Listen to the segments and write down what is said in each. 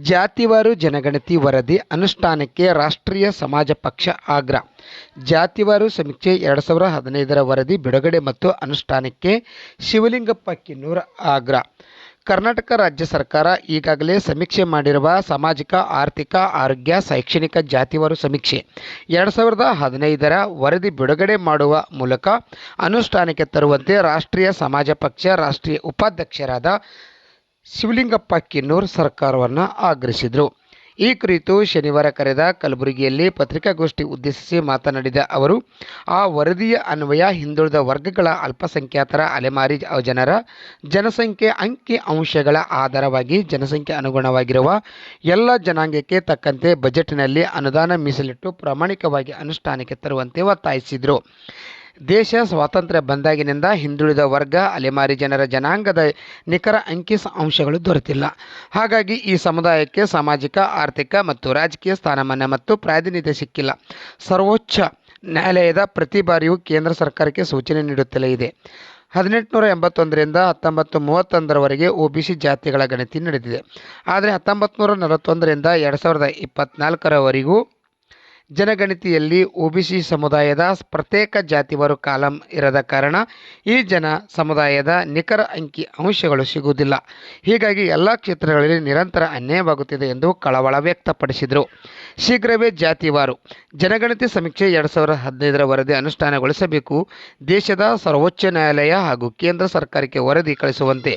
ಜಾತಿವಾರು ಜನಗಣತಿ ವರದಿ ಅನುಷ್ಠಾನಕ್ಕೆ ರಾಷ್ಟ್ರೀಯ ಸಮಾಜ ಪಕ್ಷ ಆಗ್ರಹ ಜಾತಿವಾರು ಸಮೀಕ್ಷೆ ಎರಡು ಸಾವಿರ ಹದಿನೈದರ ವರದಿ ಬಿಡುಗಡೆ ಮತ್ತು ಅನುಷ್ಠಾನಕ್ಕೆ ಶಿವಲಿಂಗಪ್ಪ ಕಿನ್ನೂರ ಆಗ್ರಹ ಕರ್ನಾಟಕ ರಾಜ್ಯ ಸರ್ಕಾರ ಈಗಾಗಲೇ ಸಮೀಕ್ಷೆ ಮಾಡಿರುವ ಸಾಮಾಜಿಕ, ಆರ್ಥಿಕ, ಆರೋಗ್ಯ, ಶೈಕ್ಷಣಿಕ ಜಾತಿವಾರು ಸಮೀಕ್ಷೆ ಎರಡು ಸಾವಿರದ ಹದಿನೈದರ ವರದಿ ಬಿಡುಗಡೆ ಮಾಡುವ ಮೂಲಕ ಅನುಷ್ಠಾನಕ್ಕೆ ತರುವಂತೆ ರಾಷ್ಟ್ರೀಯ ಸಮಾಜ ಪಕ್ಷ ರಾಷ್ಟ್ರೀಯ ಉಪಾಧ್ಯಕ್ಷರಾದ ಶಿವಲಿಂಗಪ್ಪ ಕಿನ್ನೂರ್ ಸರ್ಕಾರವನ್ನು ಆಗ್ರಹಿಸಿದರು. ಈ ಕುರಿತು ಶನಿವಾರ ಕರೆದ ಕಲಬುರಗಿಯಲ್ಲಿ ಪತ್ರಿಕಾಗೋಷ್ಠಿ ಉದ್ದೇಶಿಸಿ ಮಾತನಾಡಿದ ಅವರು, ಆ ವರದಿಯ ಅನ್ವಯ ಹಿಂದುಳಿದ ವರ್ಗಗಳ ಅಲ್ಪಸಂಖ್ಯಾತರ ಅಲೆಮಾರಿ ಜನರ ಜನಸಂಖ್ಯೆ ಅಂಕಿ ಅಂಶಗಳ ಆಧಾರವಾಗಿ ಜನಸಂಖ್ಯೆ ಅನುಗುಣವಾಗಿರುವ ಎಲ್ಲ ಜನಾಂಗಕ್ಕೆ ತಕ್ಕಂತೆ ಬಜೆಟ್ನಲ್ಲಿ ಅನುದಾನ ಮೀಸಲಿಟ್ಟು ಪ್ರಾಮಾಣಿಕವಾಗಿ ಅನುಷ್ಠಾನಕ್ಕೆ ತರುವಂತೆ ಒತ್ತಾಯಿಸಿದರು. ದೇಶ ಸ್ವಾತಂತ್ರ್ಯ ಬಂದಾಗಿನಿಂದ ಹಿಂದುಳಿದ ವರ್ಗ, ಅಲೆಮಾರಿ ಜನರ ಜನಾಂಗದ ನಿಖರ ಅಂಕಿ ಅಂಶಗಳು ದೊರೆತಿಲ್ಲ. ಹಾಗಾಗಿ ಈ ಸಮುದಾಯಕ್ಕೆ ಸಾಮಾಜಿಕ, ಆರ್ಥಿಕ ಮತ್ತು ರಾಜಕೀಯ ಸ್ಥಾನಮಾನ ಮತ್ತು ಪ್ರಾತಿನಿಧ್ಯ ಸಿಕ್ಕಿಲ್ಲ. ಸರ್ವೋಚ್ಚ ನ್ಯಾಯಾಲಯದ ಪ್ರತಿ ಬಾರಿಯೂ ಕೇಂದ್ರ ಸರ್ಕಾರಕ್ಕೆ ಸೂಚನೆ ನೀಡುತ್ತಲೇ ಇದೆ. ಹದಿನೆಂಟುನೂರ ಎಂಬತ್ತೊಂದರಿಂದ ಹತ್ತೊಂಬತ್ತು ಮೂವತ್ತೊಂದರವರೆಗೆ ಒ ಬಿ ಸಿ ಜಾತಿಗಳ ಗಣತಿ ನಡೆದಿದೆ. ಆದರೆ ಹತ್ತೊಂಬತ್ತು ನೂರ ನಲವತ್ತೊಂದರಿಂದ ಎರಡು ಸಾವಿರದ ಇಪ್ಪತ್ತ್ನಾಲ್ಕರವರೆಗೂ ಜನಗಣತಿಯಲ್ಲಿ ಒಬಿಸಿ ಸಮುದಾಯದ ಪ್ರತ್ಯೇಕ ಜಾತಿವಾರು ಕಾಲಂ ಇರದ ಕಾರಣ ಈ ಜನ ಸಮುದಾಯದ ನಿಖರ ಅಂಕಿ ಅಂಶಗಳು ಸಿಗುವುದಿಲ್ಲ. ಹೀಗಾಗಿ ಎಲ್ಲ ಕ್ಷೇತ್ರಗಳಲ್ಲಿ ನಿರಂತರ ಅನ್ಯಾಯವಾಗುತ್ತಿದೆ ಎಂದು ಕಳವಳ ವ್ಯಕ್ತಪಡಿಸಿದರು. ಶೀಘ್ರವೇ ಜಾತಿವಾರು ಜನಗಣತಿ ಸಮೀಕ್ಷೆ ಎರಡು ಸಾವಿರದ ಹದಿನೈದರ ವರದಿ ಅನುಷ್ಠಾನಗೊಳಿಸಬೇಕು. ದೇಶದ ಸರ್ವೋಚ್ಚ ನ್ಯಾಯಾಲಯ ಹಾಗೂ ಕೇಂದ್ರ ಸರ್ಕಾರಕ್ಕೆ ವರದಿ ಕಳಿಸುವಂತೆ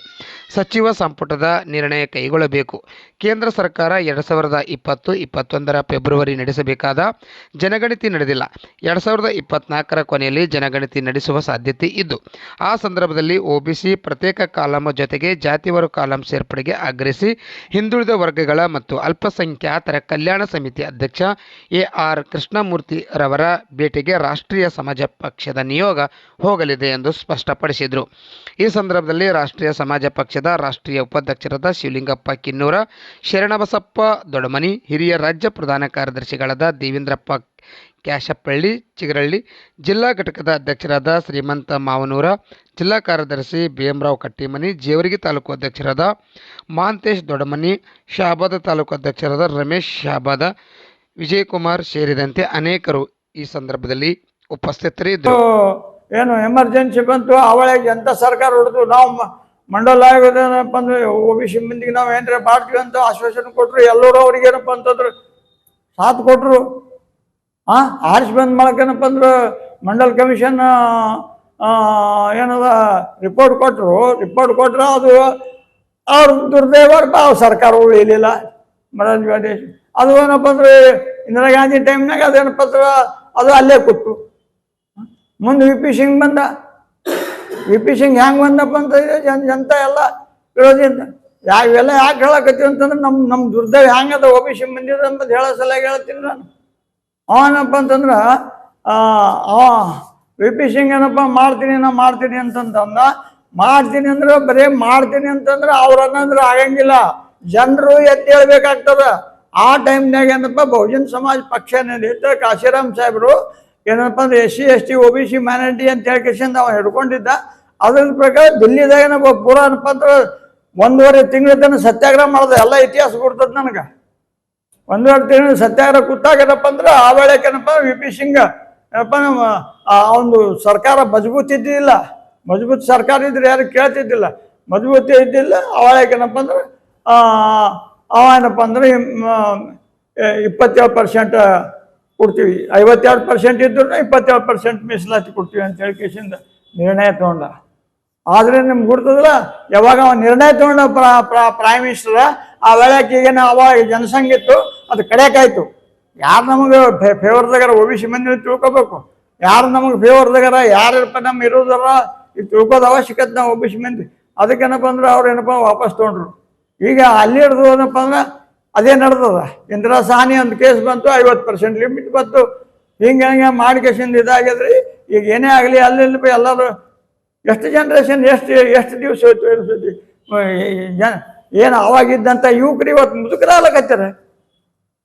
ಸಚಿವ ಸಂಪುಟದ ನಿರ್ಣಯ ಕೈಗೊಳ್ಳಬೇಕು. ಕೇಂದ್ರ ಸರ್ಕಾರ ಎರಡು ಸಾವಿರದ ಇಪ್ಪತ್ತು, ಇಪ್ಪತ್ತೊಂದರ ಫೆಬ್ರವರಿ ನಡೆಸಬೇಕಾದ ಜನಗಣತಿ ನಡೆದಿಲ್ಲ. ಎರಡ್ ಸಾವಿರದ ಇಪ್ಪತ್ನಾಲ್ಕರ ಕೊನೆಯಲ್ಲಿ ಜನಗಣತಿ ನಡೆಸುವ ಸಾಧ್ಯತೆ ಇದ್ದು, ಆ ಸಂದರ್ಭದಲ್ಲಿ ಒಬಿಸಿ ಪ್ರತ್ಯೇಕ ಕಾಲಂ ಜೊತೆಗೆ ಜಾತಿವಾರು ಕಾಲಂ ಸೇರ್ಪಡೆಗೆ ಆಗ್ರಹಿಸಿ ಹಿಂದುಳಿದ ವರ್ಗಗಳ ಮತ್ತು ಅಲ್ಪಸಂಖ್ಯಾತರ ಕಲ್ಯಾಣ ಸಮಿತಿ ಅಧ್ಯಕ್ಷ ಎ ಆರ್ ಕೃಷ್ಣಮೂರ್ತಿ ರವರ ಭೇಟಿಗೆ ರಾಷ್ಟ್ರೀಯ ಸಮಾಜ ಪಕ್ಷದ ನಿಯೋಗ ಹೋಗಲಿದೆ ಎಂದು ಸ್ಪಷ್ಟಪಡಿಸಿದರು. ಈ ಸಂದರ್ಭದಲ್ಲಿ ರಾಷ್ಟ್ರೀಯ ಸಮಾಜ ಪಕ್ಷದ ರಾಷ್ಟ್ರೀಯ ಉಪಾಧ್ಯಕ್ಷರಾದ ಶಿವಲಿಂಗಪ್ಪ ಕಿನ್ನೂರ, ಶರಣಬಸಪ್ಪ ದೊಡಮನಿ, ಹಿರಿಯ ರಾಜ್ಯ ಪ್ರಧಾನ ಕಾರ್ಯದರ್ಶಿಗಳಾದ ದೇವೇಂದ್ರಪ್ಪ ಕ್ಯಾಶಪ್ಪಳ್ಳಿ ಚಿಗರಳ್ಳಿ ಜಿಲ್ಲಾ ಘಟಕದ ಅಧ್ಯಕ್ಷರಾದ ಶ್ರೀಮಂತ ಮಾವನೂರ, ಜಿಲ್ಲಾ ಕಾರ್ಯದರ್ಶಿ ಭೀಮರಾವ್ ಕಟ್ಟಿಮನಿ, ಜೇವರ್ಗಿ ತಾಲೂಕು ಅಧ್ಯಕ್ಷರಾದ ಮಾಂತೇಶ್ ದೊಡಮನಿ ಶಹಾಬಾದ ತಾಲೂಕು ಅಧ್ಯಕ್ಷರಾದ ರಮೇಶ್ ಶಹಾಬಾದ ವಿಜಯಕುಮಾರ್ ಸೇರಿದಂತೆ ಅನೇಕರು ಈ ಸಂದರ್ಭದಲ್ಲಿ ಉಪಸ್ಥಿತರಿದ್ದರು. ಏನು ಎಮರ್ಜೆನ್ಸಿ ಬಂತು ಅವಳಿಗೆ ಎಂಥ ಸರ್ಕಾರ ಹೊಡೆದು ನಾವು ಮಂಡಲ ಆಯೋಗದ ಏನಪ್ಪ ಅಂದ್ರೆ ಒ ಬಿ ಸಿ ಮಂದಿಗೆ ನಾವು ಏನ್ರ ಮಾಡ್ತೀವಿ ಅಂತ ಆಶ್ವಾಸನೆ ಕೊಟ್ಟರು ಎಲ್ಲರೂ ಅವ್ರಿಗೆ ಏನಪ್ಪ ಅಂತಂದ್ರೆ ಸಾಥ್ ಕೊಟ್ರು. ಆ, ಆರಿಸಿ ಬಂದ್ ಮಾಡಕ್ಕೇನಪ್ಪ ಅಂದ್ರೆ ಮಂಡಲ್ ಕಮಿಷನ್ ಏನದ ರಿಪೋರ್ಟ್ ಕೊಟ್ಟರು ರಿಪೋರ್ಟ್ ಕೊಟ್ಟರು ಅದು ಅವ್ರ ದುರ್ದೈವ ಸರ್ಕಾರ ಉಳಿಲಿಲ್ಲ. ಮರಾಜ್ ದೇಶ ಅದು ಏನಪ್ಪ ಅಂದ್ರೆ ಇಂದಿರಾ ಗಾಂಧಿ ಟೈಮ್ನಾಗ ಅದೇನಪ್ಪ ಅಂದ್ರೆ ಅದು ಅಲ್ಲೇ ಕೊಟ್ಟು ಮುಂದೆ ವಿ ಪಿ ಸಿಂಗ್ ಬಂದ. ವಿ ಪಿ ಸಿಂಗ್ ಹ್ಯಾಂಗ್ ಬಂದಪ್ಪ ಅಂತ ಜನ, ಜನತ ಎಲ್ಲ ವಿರೋಧಿ ಅಂತ ಯಾಕೆ ಹೇಳಕತ್ತೀವಿ ಅಂತಂದ್ರೆ ನಮ್ಮ ನಮ್ಮ ದುರ್ದೈವ ಹೆಂಗದ ಒ ಬಿ ಸಿ ಬಂದಿದೆ ಅಂತ ಹೇಳೋ ಸಲ ಹೇಳ್ತೀನಿ ನಾನು. ಅವನಪ್ಪ ಅಂತಂದ್ರೆ ವಿ ಪಿ ಸಿಂಗ್ ಏನಪ್ಪ ಮಾಡ್ತೀನಿ ನಾ ಮಾಡ್ತೀನಿ ಅಂತಂತಂದ, ಮಾಡ್ತೀನಿ ಅಂದ್ರೆ ಬರೀ ಮಾಡ್ತೀನಿ ಅಂತಂದ್ರೆ ಅವ್ರು ಅನ್ನಂದ್ರೆ ಆಗಂಗಿಲ್ಲ. ಜನರು ಎತ್ತಿ ಹೇಳ್ಬೇಕಾಗ್ತದ. ಆ ಟೈಮ್ನಾಗ ಏನಪ್ಪ ಬಹುಜನ್ ಸಮಾಜ ಪಕ್ಷ ಏನಿದೆ ಕಾಶಿರಾಮ್ ಸಾಹೇಬರು ಏನಪ್ಪ ಅಂದ್ರೆ S C, S T O B, C minority ಅಂತ ಹೇಳ್ಕೇಸಿಂದ ಅವ ಹಿಡ್ಕೊಂಡಿದ್ದ. ಅದ್ರ ಪ್ರಕಾರ ದಿಲ್ಲಿದಾಗ ಏನಪ್ಪ ಪೂರ ಏನಪ್ಪ ಅಂದ್ರೆ ಒಂದೂವರೆ ತಿಂಗಳ ತನಕ ಸತ್ಯಾಗ್ರಹ ಮಾಡೋದು. ಎಲ್ಲ ಇತಿಹಾಸ ಕೊಡ್ತದ ನನಗೆ. ಒಂದೂವರೆ ತಿಂಗಳು ಸತ್ಯಾಗ್ರಹ ಕೂತಾಗೇನಪ್ಪ ಅಂದ್ರೆ ಆ ವೇಳೆಕೇನಪ್ಪ ವಿ ಪಿ ಸಿಂಗ್ ಏನಪ್ಪ ನಮ್ಮ, ಆ ಒಂದು ಸರ್ಕಾರ ಮಜಬೂತ್ ಇದ್ದಿಲ್ಲ ಮಜಬೂತ್ ಸರ್ಕಾರ ಇದ್ರೆ ಯಾರು ಕೇಳ್ತಿದ್ದಿಲ್ಲ. ಮಜಬೂತಿ ಇದ್ದಿಲ್ಲ ಅವಾಗೇನಪ್ಪ ಅಂದ್ರೆ ಅವ ಏನಪ್ಪ ಅಂದ್ರೆ ಇಪ್ಪತ್ತೇಳು ಪರ್ಸೆಂಟ್ ಕೊಡ್ತೀವಿ. ಐವತ್ತೆರಡು ಪರ್ಸೆಂಟ್ ಇದ್ರು ಇಪ್ಪತ್ತೇಳು ಪರ್ಸೆಂಟ್ ಮೀಸಲಾತಿ ಕೊಡ್ತೀವಿ ಅಂತ ಹೇಳಿ ಕೇಸಿಂದ ನಿರ್ಣಯ ತಗೊಂಡ. ಆದ್ರೆ ನಿಮ್ಗೆ ಗುರ್ತದಲ್ಲ ಯಾವಾಗ ಅವ ನಿರ್ಣಯ ತಗೊಂಡ ಪ್ರೈಮ್ ಮಿನಿಸ್ಟರ್ ಆ ವೇಳೆಗೆ ಈಗ ಅವಾಗ ಜನಸಂಖ್ಯೆ ಇತ್ತು ಅದು ಕಡೆಕಾಯ್ತು. ಯಾರು ನಮಗೆ ಫೇವರ್ದಾಗಾರ ಒ ಬಿ ಸಿ ಮಂದಿ ತಿಳ್ಕೊಬೇಕು. ಯಾರು ನಮಗೆ ಫೇವರ್ದಾಗಾರ ಯಾರಪ್ಪ ನಮ್ಮ ಇರೋದಾರ ಇದು ತಿಳ್ಕೋದು ಅವಶ್ಯಕತೆ ನಾವು ಒ ಬಿ ಸಿ ಮಂದಿ ಅದಕ್ಕೇನಪ್ಪ ಅಂದ್ರೆ ಅವ್ರು ಏನಪ್ಪ ವಾಪಸ್ ತೊಗೊಂಡ್ರು. ಈಗ ಅಲ್ಲಿ ಹಿಡ್ದು ಏನಪ್ಪ ಅಂದ್ರೆ ಅದೇ ನಡೆದದ. ಇಂದಿರಾ ಸಾನಿ ಅಂತ ಕೇಸ್ ಬಂತು, ಐವತ್ತು ಪರ್ಸೆಂಟ್ ಲಿಮಿಟ್ ಬಂತು. ಹಿಂಗೆ ಹಿಂಗೆ ಮಾಡಿ ಕೇಸಿಂದ ಇದಾಗ್ಯದ್ರಿ ಈಗ ಏನೇ ಆಗಲಿ ಅಲ್ಲಿ ಎಲ್ಲರೂ, ಎಷ್ಟು ಜನ್ರೇಷನ್ ಎಷ್ಟು ಎಷ್ಟು ದಿವಸ ಹೋಯ್ತು ಜನ ಏನು ಅವಾಗಿದ್ದಂಥ ಯುವಕರು ಇವತ್ತು ಮುದುಕರಾಗತ್ತಾರೆ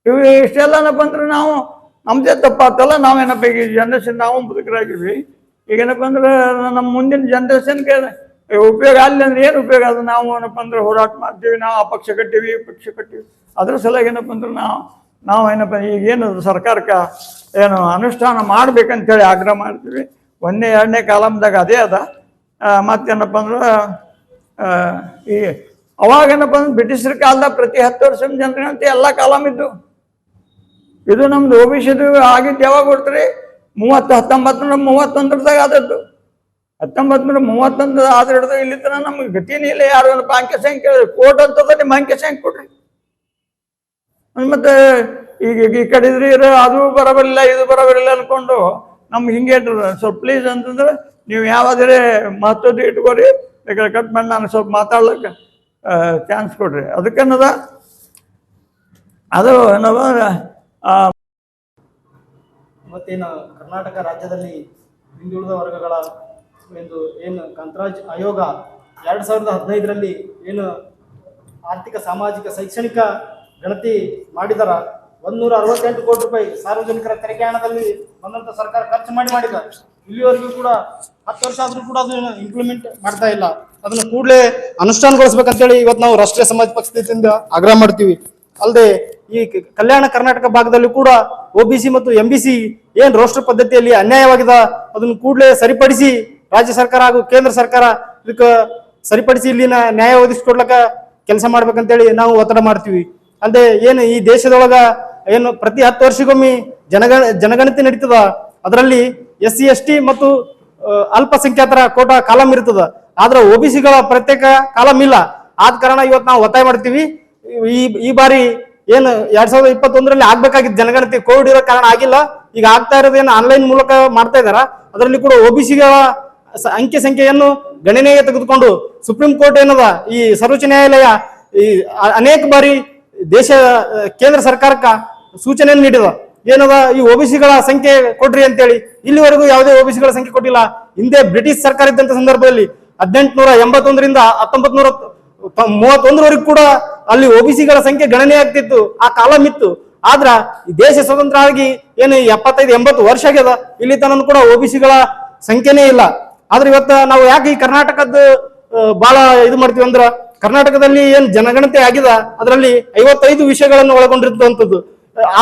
ಇವು ಇಷ್ಟೆಲ್ಲ ಬಂದ್ರೆ ನಾವು ನಮ್ದೇ ತಪ್ಪಾತಲ್ಲ ನಾವೇನಪ್ಪ ಈಗ ಜನ್ರೇಷನ್ ನಾವು ಮುದುಕರಾಗಿವಿ ಈಗೇನಪ್ಪ ಅಂದ್ರೆ ನಮ್ಮ ಮುಂದಿನ ಜನ್ರೇಷನ್ಗೆ ಉಪಯೋಗ ಅಲ್ಲಿ ಅಂದ್ರೆ ಏನು ಉಪಯೋಗ ಅದು ನಾವು ಏನಪ್ಪ ಅಂದ್ರೆ ಹೋರಾಟ ಮಾಡ್ತೀವಿ, ನಾವು ಆ ಪಕ್ಷ ಕಟ್ಟಿವಿ ಪಕ್ಷ ಕಟ್ಟಿವಿ. ಅದ್ರ ಸಲುವಾಗಿ ಏನಪ್ಪ ಅಂದ್ರೆ ನಾವು ನಾವು ಏನಪ್ಪ ಈಗ ಏನು ಸರ್ಕಾರಕ್ಕೆ ಏನು ಅನುಷ್ಠಾನ ಮಾಡ್ಬೇಕಂತೇಳಿ ಆಗ್ರಹ ಮಾಡ್ತೀವಿ. ಒಂದನೇ ಎರಡನೇ ಕಾಲಮ್ದಾಗ ಅದೇ ಅದ. ಮತ್ತೇನಪ್ಪ ಅಂದ್ರೆ ಈ ಅವಾಗೇನಪ್ಪ ಅಂದ್ರೆ ಬ್ರಿಟಿಷರ ಕಾಲದಾಗ ಪ್ರತಿ ಹತ್ತು ವರ್ಷ ಜನಗಣತಿ ಎಲ್ಲ ಕಾಲಮ್ ಇದ್ದು. ಇದು ನಮ್ದು ಒ ಬಿ ಆಗಿದ್ದು ಯಾವಾಗ ಕೊಡ್ತೀರಿ ಮೂವತ್ತು ಹತ್ತೊಂಬತ್ತು ನೂರ ಮೂವತ್ತೊಂದರದಾಗ ಆದದ್ದು. ಹತ್ತೊಂಬತ್ತು ನೂರ ಮೂವತ್ತೊಂದು ಆದ್ರೆ ಹಿಡಿದು ಇಲ್ಲಿ ತನಕ ನಮ್ಗೆ ಗತಿನೇ ಇಲ್ಲ. ಯಾರು ಒಂದು ಅಂಕೆ ಸಂಖ್ಯೆ ಕೋಟ್ ಅಂತದ ನಿಮ್ಮ ಅಂಕೆ ಸಂಖ್ಯೆ ಕೊಡ್ರಿ. ಮತ್ತೆ ಈಗ ಈ ಕಡೆ ಇದ್ರೆ ಇರೋ ಅದು ಬರಬರಿಲ್ಲ, ಇದು ಬರಬರಿಲ್ಲ ಅನ್ಕೊಂಡು ನಮ್ಗೆ ಹಿಂಗೆ ಸ್ವಲ್ಪ ಪ್ಲೀಸ್ ಅಂತಂದ್ರೆ, ನೀವು ಯಾವ್ದಾರೆ ಮಹತ್ವದ ಇಟ್ಕೋರಿ ಬೇಕಾದ್ರೆ ಕಟ್ ಮಾಡಿ, ನಾನು ಸ್ವಲ್ಪ ಮಾತಾಡ್ಲಿಕ್ಕೆ. ಚಾನ್ಸ್ ಕೊಡ್ರಿ. ಅದಕ್ಕನ್ನದ ಅದು ಏನವ ಆ, ಮತ್ತೇನು ಕರ್ನಾಟಕ ರಾಜ್ಯದಲ್ಲಿ ಹಿಂದುಳಿದ ವರ್ಗಗಳ ಒಂದು ಏನು ಕಂತರಾಜ್ ಆಯೋಗ ಎರಡು ಸಾವಿರದ ಹದಿನೈದರಲ್ಲಿ ಏನು ಆರ್ಥಿಕ ಸಾಮಾಜಿಕ ಶೈಕ್ಷಣಿಕ ಗಣತಿ ಮಾಡಿದಾರ ಒಂದೂರ ಅರವತ್ತೆಂಟು ಕೋಟಿ ರೂಪಾಯಿ ಸಾರ್ವಜನಿಕರ ತೆರಿಗೆ ಹಣದಲ್ಲಿ ಬಂದಂತ ಸರ್ಕಾರ ಖರ್ಚು ಮಾಡಿ ಮಾಡಿದ. ಇಲ್ಲಿವರೆಗೂ ಕೂಡ ಹತ್ತು ವರ್ಷ ಆದರೂ ಕೂಡ ಅದು ಇಂಪ್ಲಿಮೆಂಟ್ ಮಾಡ್ತಾ ಇಲ್ಲ. ಅದನ್ನ ಕೂಡಲೇ ಅನುಷ್ಠಾನಗೊಳಿಸ್ಬೇಕಂತೇಳಿ ಇವತ್ತು ನಾವು ರಾಷ್ಟ್ರೀಯ ಸಮಾಜ ಪಕ್ಷದಿಂದ ಆಗ್ರಹ ಮಾಡ್ತೀವಿ. ಅಲ್ಲದೆ ಈ ಕಲ್ಯಾಣ ಕರ್ನಾಟಕ ಭಾಗದಲ್ಲಿ ಕೂಡ ಒಬಿಸಿ ಮತ್ತು ಎಂಬಿಸಿ ಏನ್ ರೋಸ್ಟರ್ ಪದ್ಧತಿಯಲ್ಲಿ ಅನ್ಯಾಯವಾಗಿದೆ ಅದನ್ನು ಕೂಡಲೇ ಸರಿಪಡಿಸಿ ರಾಜ್ಯ ಸರ್ಕಾರ ಹಾಗೂ ಕೇಂದ್ರ ಸರ್ಕಾರ ಇದಕ್ಕೆ ಸರಿಪಡಿಸಿ ಇಲ್ಲಿನ ನ್ಯಾಯ ಒದಗಿಸ್ಕೊಡ್ಲಕ್ಕ ಕೆಲಸ ಮಾಡ್ಬೇಕಂತೇಳಿ ನಾವು ಒತ್ತಡ ಮಾಡ್ತೀವಿ. ಅಲ್ಲದೆ ಏನು ಈ ದೇಶದೊಳಗ ಏನು ಪ್ರತಿ ಹತ್ತು ವರ್ಷಕ್ಕೊಮ್ಮೆ ಜನಗಣ ಜನಗಣತಿ ನಡೀತದ, ಅದರಲ್ಲಿ ಎಸ್ ಸಿ ಎಸ್ ಟಿ ಮತ್ತು ಅಲ್ಪಸಂಖ್ಯಾತರ ಕೋಟಾ ಕಾಲಂ ಇರ್ತದ. ಆದ್ರೆ ಒ ಬಿ ಸಿಗಳ ಪ್ರತ್ಯೇಕ ಕಾಲಮ್ ಇಲ್ಲ. ಆದ ಕಾರಣ ಇವತ್ತು ನಾವು ಒತ್ತಾಯ ಮಾಡ್ತೀವಿ. ಈ ಈ ಬಾರಿ ಏನು ಎರಡ್ ಸಾವಿರದ ಇಪ್ಪತ್ತೊಂದರಲ್ಲಿ ಆಗ್ಬೇಕಾಗಿದ್ದ ಜನಗಣತಿ ಕೋವಿಡ್ ಇರೋ ಕಾರಣ ಆಗಿಲ್ಲ. ಈಗ ಆಗ್ತಾ ಇರೋದೇನು ಆನ್ಲೈನ್ ಮೂಲಕ ಮಾಡ್ತಾ ಇದಾರ? ಅದರಲ್ಲಿ ಕೂಡ ಒ ಬಿ ಸಿಗಳ ಅಂಕಿ ಸಂಖ್ಯೆಯನ್ನು ಗಣನೆಗೆ ತೆಗೆದುಕೊಂಡು ಸುಪ್ರೀಂ ಕೋರ್ಟ್ ಏನದ ಈ ಸರ್ವೋಚ್ಚ ನ್ಯಾಯಾಲಯ ಈ ಅನೇಕ ಬಾರಿ ದೇಶ, ಕೇಂದ್ರ ಸರ್ಕಾರಕ್ಕ ಸೂಚನೆಯನ್ನು ನೀಡಿದ. ಏನದ? ಈ ಒಬಿಸಿಗಳ ಸಂಖ್ಯೆ ಕೊಡ್ರಿ ಅಂತೇಳಿ. ಇಲ್ಲಿವರೆಗೂ ಯಾವುದೇ ಒಬಿಸಿಗಳ ಸಂಖ್ಯೆ ಕೊಟ್ಟಿಲ್ಲ. ಹಿಂದೆ ಬ್ರಿಟಿಷ್ ಸರ್ಕಾರ ಇದ್ದಂತ ಸಂದರ್ಭದಲ್ಲಿ ಹದಿನೆಂಟುನೂರ ಎಂಬತ್ತೊಂದರಿಂದ ಹತ್ತೊಂಬತ್ ನೂರ ಮೂವತ್ತೊಂದರವರೆಗೂ ಕೂಡ ಅಲ್ಲಿ ಒಬಿಸಿಗಳ ಸಂಖ್ಯೆ ಗಣನೆ ಆಗ್ತಿತ್ತು. ಆ ಕಾಲ ಮಿತ್ತು ಆದ್ರ ದೇಶ ಸ್ವತಂತ್ರ ಆಗಿ ಏನು ಎಪ್ಪತ್ತೈದು, ಎಂಬತ್ತು ವರ್ಷ ಆಗ್ಯದ. ಇಲ್ಲಿ ತನಕ ಕೂಡ ಒಬಿಸಿಗಳ ಸಂಖ್ಯೆನೇ ಇಲ್ಲ. ಆದ್ರೆ ಇವತ್ತ ನಾವು ಯಾಕೆ ಈ ಕರ್ನಾಟಕದ ಬಹಳ ಇದು ಮಾಡ್ತೀವಿ ಅಂದ್ರ ಕರ್ನಾಟಕದಲ್ಲಿ ಏನ್ ಜನಗಣತಿ ಆಗಿದೆ, ಅದರಲ್ಲಿ ಐವತ್ತೈದು ವಿಷಯಗಳನ್ನು ಒಳಗೊಂಡಿರುವಂತದ್ದು.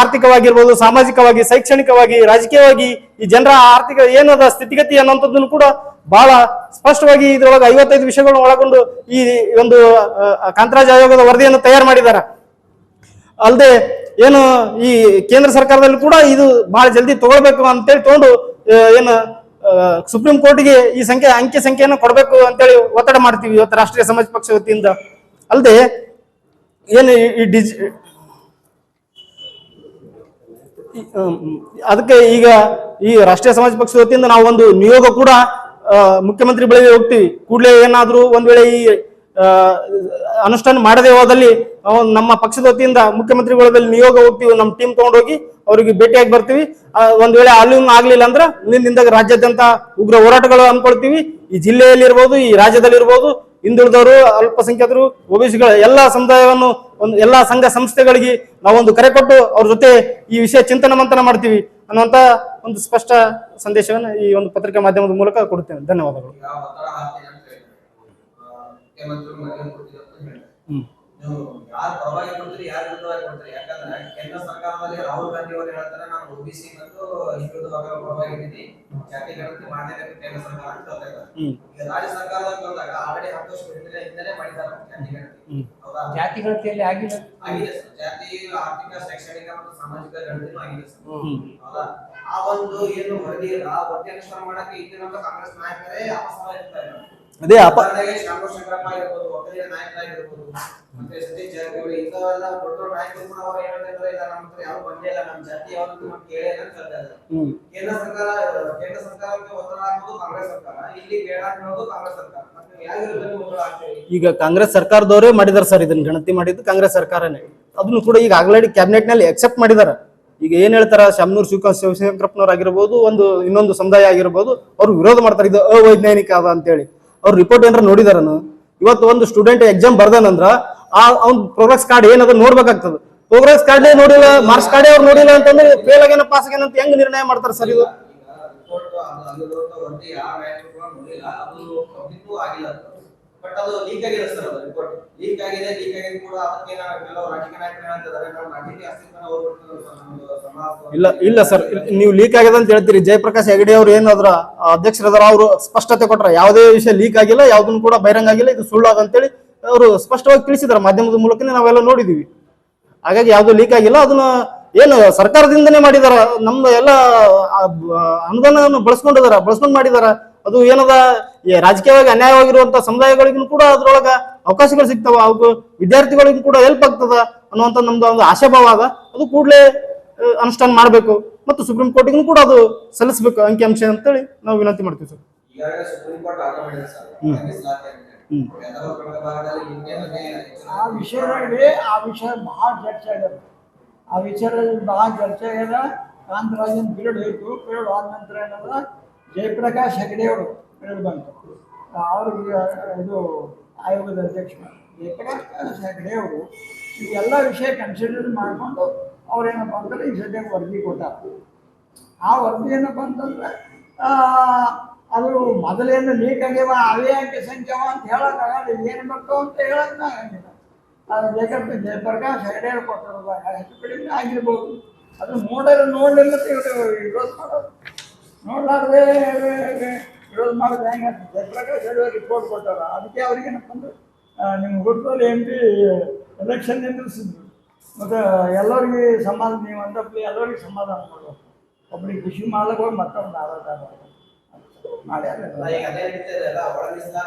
ಆರ್ಥಿಕವಾಗಿರ್ಬೋದು, ಸಾಮಾಜಿಕವಾಗಿ, ಶೈಕ್ಷಣಿಕವಾಗಿ, ರಾಜಕೀಯವಾಗಿ ಈ ಜನರ ಆರ್ಥಿಕ ಏನದ ಸ್ಥಿತಿಗತಿ ಅನ್ನುವಂಥದ್ದನ್ನು ಕೂಡ ಬಹಳ ಸ್ಪಷ್ಟವಾಗಿ ಇದ್ರೊಳಗೆ ಐವತ್ತೈದು ವಿಷಯಗಳನ್ನು ಒಳಗೊಂಡು ಈ ಒಂದು ಕಾಂತರಾಜ್ ಆಯೋಗದ ವರದಿಯನ್ನು ತಯಾರು ಮಾಡಿದ್ದಾರೆ. ಅಲ್ಲದೆ ಏನು ಈ ಕೇಂದ್ರ ಸರ್ಕಾರದಲ್ಲಿ ಕೂಡ ಇದು ಬಹಳ ಜಲ್ದಿ ತಗೊಳ್ಬೇಕು ಅಂತೇಳಿ ತಗೊಂಡು ಏನು ಸುಪ್ರೀಂ ಕೋರ್ಟ್ಗೆ ಈ ಸಂಖ್ಯೆ, ಅಂಕಿ ಸಂಖ್ಯೆಯನ್ನು ಕೊಡಬೇಕು ಅಂತೇಳಿ ಒತ್ತಡ ಮಾಡ್ತೀವಿ ಇವತ್ತು ರಾಷ್ಟ್ರೀಯ ಸಮಾಜ ಪಕ್ಷ ವತಿಯಿಂದ. ಅಲ್ಲದೆ ಏನು ಈ- ಡಿಜಿ ಅದಕ್ಕೆ ಈಗ ಈ ರಾಷ್ಟ್ರೀಯ ಸಮಾಜ ಪಕ್ಷದ ವತಿಯಿಂದ ನಾವು ಒಂದು ನಿಯೋಗ ಕೂಡ ಮುಖ್ಯಮಂತ್ರಿ ಬಳಿಗೆ ಹೋಗ್ತೀವಿ. ಕೂಡಲೇ ಏನಾದರೂ ಒಂದ್ ವೇಳೆ ಈ ಅನುಷ್ಠಾನ ಮಾಡದೆ ಹೋದಲ್ಲಿ ನಮ್ಮ ಪಕ್ಷದ ವತಿಯಿಂದ ಮುಖ್ಯಮಂತ್ರಿಗಳ ಬಳಿ ನಿಯೋಗ ಹೋಗ್ತೀವಿ ನಮ್ಮ ಟೀಮ್ ತಗೊಂಡೋಗಿ ಅವರಿಗೆ ಭೇಟಿಯಾಗಿ ಬರ್ತೀವಿ. ಒಂದ್ ವೇಳೆ ಅಲ್ಲಿ ಆಗ್ಲಿಲ್ಲ ಅಂದ್ರೆ ನಿನ್ನಿಂದ ರಾಜ್ಯಾದ್ಯಂತ ಉಗ್ರ ಹೋರಾಟಗಳು ಅನ್ಕೊಳ್ತೀವಿ ಈ ಜಿಲ್ಲೆಯಲ್ಲಿ ಇರ್ಬೋದು ಈ ರಾಜ್ಯದಲ್ಲಿ ಇರ್ಬೋದು ಹಿಂದುಳಿದವರು ಅಲ್ಪಸಂಖ್ಯಾತರು, ಒಬಿಸಿಗಳ ಎಲ್ಲಾ ಸಮುದಾಯವನ್ನು ಒಂದು ಎಲ್ಲಾ ಸಂಘ ಸಂಸ್ಥೆಗಳಿಗೆ ನಾವೊಂದು ಕರೆ ಕೊಟ್ಟು ಅವ್ರ ಜೊತೆ ಈ ವಿಷಯ ಚಿಂತನ ಮಂಥನ ಮಾಡ್ತೀವಿ ಅನ್ನುವಂತ ಒಂದು ಸ್ಪಷ್ಟ ಸಂದೇಶವನ್ನು ಈ ಒಂದು ಪತ್ರಿಕಾ ಮಾಧ್ಯಮದ ಮೂಲಕ ಕೊಡುತ್ತೇನೆ. ಧನ್ಯವಾದಗಳು. ಹ್ಮ್. ನೀವು ಯಾರು ಪರವಾಗಿ ಕೊಡ್ತೀರಿ ಯಾರು ವಿರುದ್ಧವಾಗಿ ಕೊಡ್ತೀರಿ? ಯಾಕಂದ್ರೆ ಕೇಂದ್ರ ಸರ್ಕಾರದಲ್ಲಿ ರಾಹುಲ್ ಗಾಂಧಿ ಅವರು ಹೇಳ್ತಾರೆ ನಾನು ಒಬಿಸಿ ಮತ್ತು ಹಿಂದುಳಿದ ವರ್ಗಗಳ ಪರವಾಗಿ ಇದ್ದೀನಿ. ಜಾತಿ ಗಣತಿ ಮಾಡಲೇಬೇಕು ಕೇಂದ್ರ ಸರ್ಕಾರ ಅಂತ ಹೇಳ್ತಾರೆ ಈಗ ರಾಜ್ಯ ಸರ್ಕಾರದಾಗ ಬಂದಾಗ ಆಲ್ರೆಡಿ ಹತ್ತು ವರ್ಷ ಹಿಂದೆ ಹಿಂದೆನೆ ಮಾಡಿದ್ದಾರೆ ಜಾತಿ ಗಣತಿ. ಜಾತಿ ಗಣತಿಯಲ್ಲಿ ಆಗಿಲ್ಲ ಆಗಿದೆ ಸರ್. ಜಾತಿ ಆರ್ಥಿಕ ಶೈಕ್ಷಣಿಕ ಮತ್ತು ಸಾಮಾಜಿಕ ಗಣತಿನೂ ಆಗಿದೆ ಸರ್. ಹೌದಾ? ಆ ಒಂದು ಏನು ವರದಿ ಇಲ್ಲ. ಆ ವರದಿ ಅನುಷ್ಠಾನ ಮಾಡಕ್ಕೆ ಇದ್ದಿರಂತ ಕಾಂಗ್ರೆಸ್ ನಾಯಕರೇ ಅಪಸಮ ಇರ್ತಾರೆ ಅದೇ ಅಪ ಶಾಮರಾವ್ ಶಂಕರಪ್ಪ ಆಗಿರ್ಬೋದು ಒಕ್ಕಲಿಗ ನಾಯಕರಾಗಿರ್ಬೋದು ಮತ್ತೆ ಸತೀಶ್ ಜಾರಕಿಹೊಳಿ ಇಂಥವೆಲ್ಲ ದೊಡ್ಡ ದೊಡ್ಡ ನಾಯಕರು ಕೂಡ ಅವ್ರು ಏನಂತಂದ್ರೆ ಇಲ್ಲ ನಮ್ಮ ಹತ್ರ ಯಾರು ಬಂದೇ ಇಲ್ಲ ನಮ್ಮ ಜಾತಿ ಯಾವ್ದು ನಮ್ಮ ಕೇಳೇ ಇಲ್ಲ ಅಂತ ಹೇಳ್ತಾ ಇದ್ದಾರೆ ಕೇಂದ್ರ ಸರ್ಕಾರ ಕೇಂದ್ರ ಸರ್ಕಾರಕ್ಕೆ ಒತ್ತಡ ಹಾಕೋದು ಕಾಂಗ್ರೆಸ್ ಸರ್ಕಾರ ಇಲ್ಲಿ ಬೇಡ ಅನ್ನೋದು ಕಾಂಗ್ರೆಸ್ ಸರ್ಕಾರ. ಈಗ ಕಾಂಗ್ರೆಸ್ ಸರ್ಕಾರದವರೇ ಮಾಡಿದಾರೆ ಸರ್ ಇದನ್ನ ಗಣತಿ ಮಾಡಿದ್ದು ಕಾಂಗ್ರೆಸ್ ಸರ್ಕಾರನೇ. ಅದನ್ನು ಕೂಡ ಈಗ ಆಗ್ಲೇಡಿ ಕ್ಯಾಬಿನೆಟ್ನಲ್ಲಿ ಅಕ್ಸೆಪ್ಟ್ ಮಾಡಿದಾರೆ. ಈಗ ಏನ್ ಹೇಳ್ತಾರ ಶಾಮನೂರ್ ಶಿವಕ ಶಿವಶಂಕರಪ್ಪನವ್ರು ಆಗಿರ್ಬೋದು ಒಂದು ಇನ್ನೊಂದು ಸಮುದಾಯ ಆಗಿರ್ಬೋದು ಅವ್ರು ವಿರೋಧ ಮಾಡ್ತಾರೆ ಇದು ಅವೈಜ್ಞಾನಿಕ ಅದ ಅಂತೇಳಿ. ಅವ್ರ ರಿಪೋರ್ಟ್ ಏನಾರ ನೋಡಿದಾರನು? ಇವತ್ತು ಒಂದು ಸ್ಟೂಡೆಂಟ್ ಎಕ್ಸಾಮ್ ಬರ್ದಾನಂದ್ರ ಆ, ಅವ್ನ ಪ್ರೋಗ್ರೆಸ್ ಕಾರ್ಡ್ ಏನದ ನೋಡ್ಬೇಕಾಗ್ತದೆ. ಪ್ರೋಗ್ರೆಸ್ ಕಾರ್ಡ್ ನೋಡಿಲ್ಲ ಮಾರ್ಕ್ಸ್ ಕಾರ್ಡ್ ಅವ್ರು ನೋಡಿಲ್ಲ ಅಂತಂದ್ರೆ ಫೇಲ್ ಆಗ್ಯಾನ ಪಾಸ್ ಆಗ್ಯಾನ ಅಂತ ಹೆಂಗ್ ನಿರ್ಣಯ ಮಾಡ್ತಾರೆ ಸರ್ ಇದು? ಇಲ್ಲ ಇಲ್ಲ ಸರ್. ನೀವು ಲೀಕ್ ಆಗಿದೆ ಅಂತ ಹೇಳ್ತೀರಿ. ಜಯಪ್ರಕಾಶ್ ಹೆಗಡೆ ಅವರು ಏನಾದ್ರ ಅಧ್ಯಕ್ಷರದಾರ ಅವರು ಸ್ಪಷ್ಟತೆ ಕೊಟ್ರ ಯಾವುದೇ ವಿಷಯ ಲೀಕ್ ಆಗಿಲ್ಲ, ಯಾವ್ದನ್ನು ಕೂಡ ಬಹಿರಂಗ ಆಗಿಲ್ಲ ಇದು ಸುಳ್ಳು ಅಂತೇಳಿ ಅವರು ಸ್ಪಷ್ಟವಾಗಿ ತಿಳಿಸಿದ್ದಾರೆ ಮಾಧ್ಯಮದ ಮೂಲಕನೇ ನಾವೆಲ್ಲ ನೋಡಿದೀವಿ. ಹಾಗಾಗಿ ಯಾವುದು ಲೀಕ್ ಆಗಿಲ್ಲ ಅದನ್ನ ಏನು ಸರ್ಕಾರದಿಂದನೇ ಮಾಡಿದಾರ ನಮ್ಮ ಎಲ್ಲ ಅನುದಾನವನ್ನು ಬಳಸ್ಕೊಂಡಿದಾರ ಬಳಸ್ಕೊಂಡು ಮಾಡಿದಾರ ಅದು ಏನದ ರಾಜಕೀಯವಾಗಿ ಅನ್ಯಾಯವಾಗಿರುವಂತ ಸಮುದಾಯಗಳಿಗೂ ಕೂಡ ಅದ್ರೊಳಗ ಅವಕಾಶಗಳು ಸಿಗ್ತಾವ ಅವ್ಕು ವಿದ್ಯಾರ್ಥಿಗಳಿಗೂ ಕೂಡ ಹೆಲ್ಪ್ ಆಗ್ತದ ಅನ್ನುವಂತ ನಮ್ದು ಒಂದು ಆಶಾಭಾವ ಅದ. ಅದು ಕೂಡಲೇ ಅನುಷ್ಠಾನ ಮಾಡಬೇಕು. ಮತ್ತು ಸುಪ್ರೀಂ ಕೋರ್ಟಿಗೂ ಕೂಡ ಅದು ಸಲ್ಲಿಸಬೇಕು ಅಂಕಿಅಂಶ ಅಂತೇಳಿ ನಾವು ವಿನಂತಿ ಮಾಡ್ತೀವಿ ಸರ್. ಆ ವಿಷಯದಲ್ಲಿ ಆ ವಿಷಯ ಬಹಳ ಚರ್ಚೆ ಆಗ್ಯದ ಆ ವಿಚಾರದಲ್ಲಿ ಬಹಳ ಚರ್ಚೆ ಆಗ್ಯದ ಕಾಂತರಾಜನ್ ಪೀರಿಯಡ್ ಹೋಯ್ತು. ಪೀರಿಯಡ್ ಆದ ನಂತರ ಏನದ ಜಯಪ್ರಕಾಶ್ ಹೆಗಡೆ ಅವರು ಪೀರಿಯಡ್ ಬಂತು. ಅವ್ರಿಗೆ ಇದು ಆಯೋಗದ ಅಧ್ಯಕ್ಷ ಜಯಪ್ರಕಾಶ್ ಹೆಗಡೆ ಅವರು ಈ ಎಲ್ಲ ವಿಷಯ ಕನ್ಸಿಡರ್ ಮಾಡಿಕೊಂಡು ಅವ್ರೇನಪ್ಪ ಅಂತಂದ್ರೆ ಈ ಸದ್ಯಕ್ಕೆ ವರದಿ ಕೊಟ್ಟಾರ. ಆ ವರದಿ ಏನಪ್ಪ ಅಂತಂದ್ರೆ ಅದು ಮೊದಲೇನು ಲೀಕ್ ಆಗ್ಯಾವ ಅವೇ ಅಂಕೆ ಸಂಖ್ಯಾವ ಅಂತ ಹೇಳಕ್ಕಾಗಲ್ಲ ಏನು ಬರ್ತವ ಅಂತ ಹೇಳಕ್ ಅದು ಬೇಕಂತ ಜಯಪ್ರಕಾಶ್ ಹೆಗಡೆ ಕೊಟ್ಟಿರೋದು ಹೆಚ್ಚು ಕಡಿಮೆ ಆಗಿರ್ಬೋದು. ಅದು ನೋಡಲ್ಲ ನೋಡಲಿಲ್ಲ ವಿರೋಧ ಮಾಡೋದು. ನೋಡ್ಲಾರ್ದೆ ವಿರೋಧ ಮಾಡೋದು ಹೆಂಗೆ ಜಯಪ್ರಕಾಶ್ ಹೆಗಡೆ ರಿಪೋರ್ಟ್ ಕೊಟ್ಟಾರ. ಅದಕ್ಕೆ ಅವ್ರಿಗೆ ಏನಪ್ಪ ಅಂದ್ರೆ ನಿಮ್ಮ ಹುಟ್ಟಲ್ಲಿ ಎಂ ಪಿ ಎಲೆಕ್ಷನ್ ನಿಂದ್ರಿಸಿದ್ರು? ಮತ್ತು ಎಲ್ಲರಿಗೆ ಸಮಾಧಾನ, ನೀವು ಅಂದಪ್ಪ ಎಲ್ಲರಿಗೆ ಸಮಾಧಾನ ಮಾಡಬೇಕು ಒಬ್ಬರಿಗೆ ಖುಷಿ ಮಾಡ್ಲಿಕ್ಕೆ ಹೋಗಿ ಮತ್ತೊಂದು ಆರೋಗ್ಯ Vale, a ver, no hay que de la.